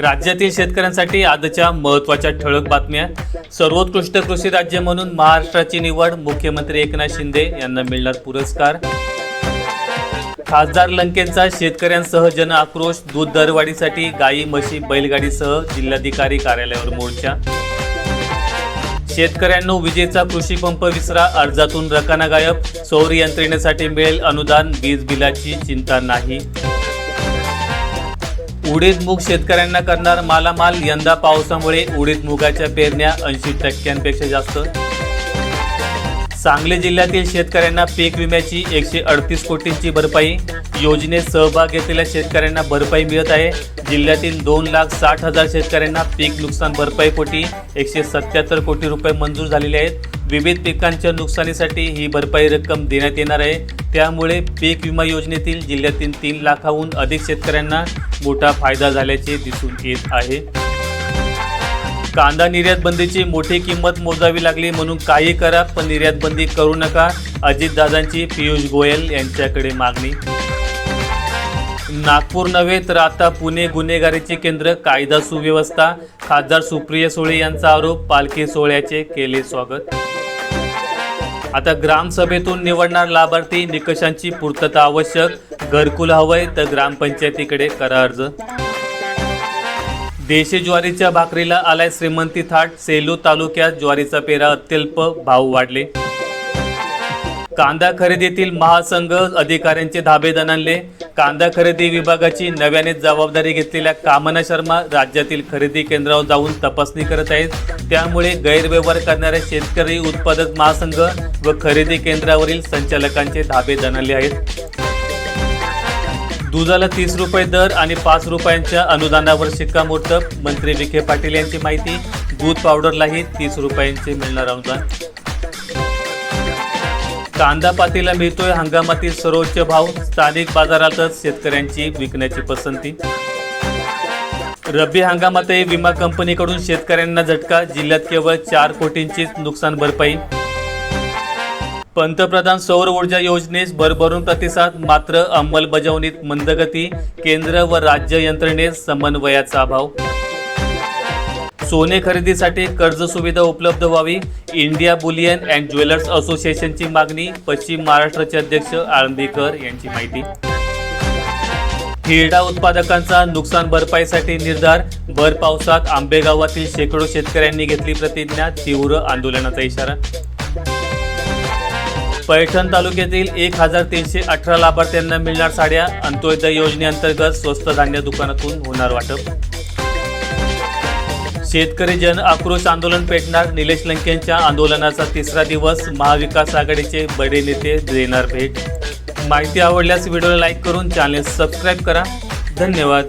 राज्यातील शेतकऱ्यांसाठी आजच्या महत्त्वाच्या ठळक बातम्या. सर्वोत्कृष्ट कृषी राज्य म्हणून महाराष्ट्राची निवड मुख्यमंत्री एकनाथ शिंदे यांना मिळणार पुरस्कार. खासदार लंकेंचा शेतकऱ्यांसह जन आक्रोश दूध दरवाढीसाठी गाई म्हशी बैलगाडीसह जिल्हाधिकारी कार्यालयावर मोर्चा. शेतकऱ्यांनो विजेचा कृषी पंप विसरा अर्जातून रकाना गायब. सौर यंत्रणेसाठी मिळेल अनुदान वीज बिलाची चिंता नाही. उडीद मूग शेतकऱ्यांना करणार मालामाल यंदा पावसामुळे उडीद मुगाच्या पेरण्या ऐंशी टक्क्यांपेक्षा जास्त. सांगली जिल्ह्यातील शेतकऱ्यांना पीक विम्याची एकशे अडतीस कोटींची भरपाई. योजनेत सहभाग घेतलेल्या शेतकऱ्यांना भरपाई मिळत आहे. जिल्ह्यातील दोन लाख साठ हजार शेतकऱ्यांना पीक नुकसान भरपाईपोटी एकशे सत्याहत्तर कोटी रुपये मंजूर झालेले आहेत. विविध पिकांच्या नुकसानीसाठी ही भरपाई रक्कम देण्यात येणार आहे. त्यामुळे पीक विमा योजनेतील जिल्ह्यातील तीन लाखाहून अधिक शेतकऱ्यांना मोठा फायदा झाल्याचे दिसून येत आहे. कांदा निर्यात बंदीची मोठी किंमत मोजावी लागली म्हणून काही करा पण निर्यात बंदी करू नका अजितदादांची पियुष गोयल यांच्याकडे मागणी. नागपूर नव्हे तर आता पुणे गुन्हेगारीचे केंद्र कायदा सुव्यवस्था खासदार सुप्रिया सुळे यांचा आरोप पालखी सोहळ्याचे केले स्वागत. आता ग्रामसभेतून निवडणार लाभार्थी निकषांची पूर्तता आवश्यक घरकुल हवंय तर ग्रामपंचायतीकडे करा अर्ज. देशी ज्वारीच्या भाकरीला आलाय श्रीमंती थाट. सेलू तालुक्यात ज्वारीचा पेरा अत्यल्प भाव वाढले. कांदा खरेदीतील महासंघ अधिकाऱ्यांचे धाबे दणाणले कांदा खरेदी विभागाची नव्याने जबाबदारी घेतलेल्या कामना शर्मा राज्यातील खरेदी केंद्रावर जाऊन तपासणी करत आहेत. त्यामुळे गैरव्यवहार करणाऱ्या शेतकरी उत्पादक महासंघ व खरेदी केंद्रावरील संचालकांचे धाबे दणाणले आहेत. दुधाला तीस रुपये दर आणि पाच रुपयांच्या अनुदानावर शिक्कामोर्तब मंत्री विखे पाटील यांची माहिती. दूध पावडरलाही तीस रुपयांचे मिळणार अनुदान. कांदा पातीला मिळतोय हंगामातील सर्वोच्च भाव. स्थानिक बाजारातच शेतकऱ्यांची विकण्याची पसंती. रब्बी हंगामातही विमा कंपनीकडून शेतकऱ्यांना झटका. जिल्ह्यात केवळ चार कोटींचीच नुकसान भरपाई. पंतप्रधान सौर ऊर्जा योजनेस भरभरून प्रतिसाद मात्र अंमलबजावणीत मंदगती केंद्र व राज्य यंत्रणेत समन्वयाचा अभाव. सोने खरेदीसाठी कर्ज सुविधा उपलब्ध व्हावी इंडिया बुलियन अँड ज्वेलर्स असोसिएशनची मागणी पश्चिम महाराष्ट्राचे अध्यक्ष आळंबीकर यांची माहिती. हिरडा उत्पादकांचा नुकसान भरपाईसाठी निर्धार भर पावसात आंबेगावातील शेकडो शेतकऱ्यांनी घेतली प्रतिज्ञा तीव्र आंदोलनाचा इशारा. पैठण तालुक्यातील एक हजार तीनशे अठरा लाभार्थ्यांना मिळणार साड्या अंत्योदय योजनेअंतर्गत स्वस्त धान्य दुकानातून होणार वाटप. शेतकरी जन आक्रोश आंदोलन पेटणार निलेश लंकेंच्या आंदोलनाचा तिसरा दिवस महाविकास आघाडीचे बडे नेते देणार भेट. माहिती आवडल्यास व्हिडिओला लाईक करून चॅनेल सबस्क्राईब करा. धन्यवाद.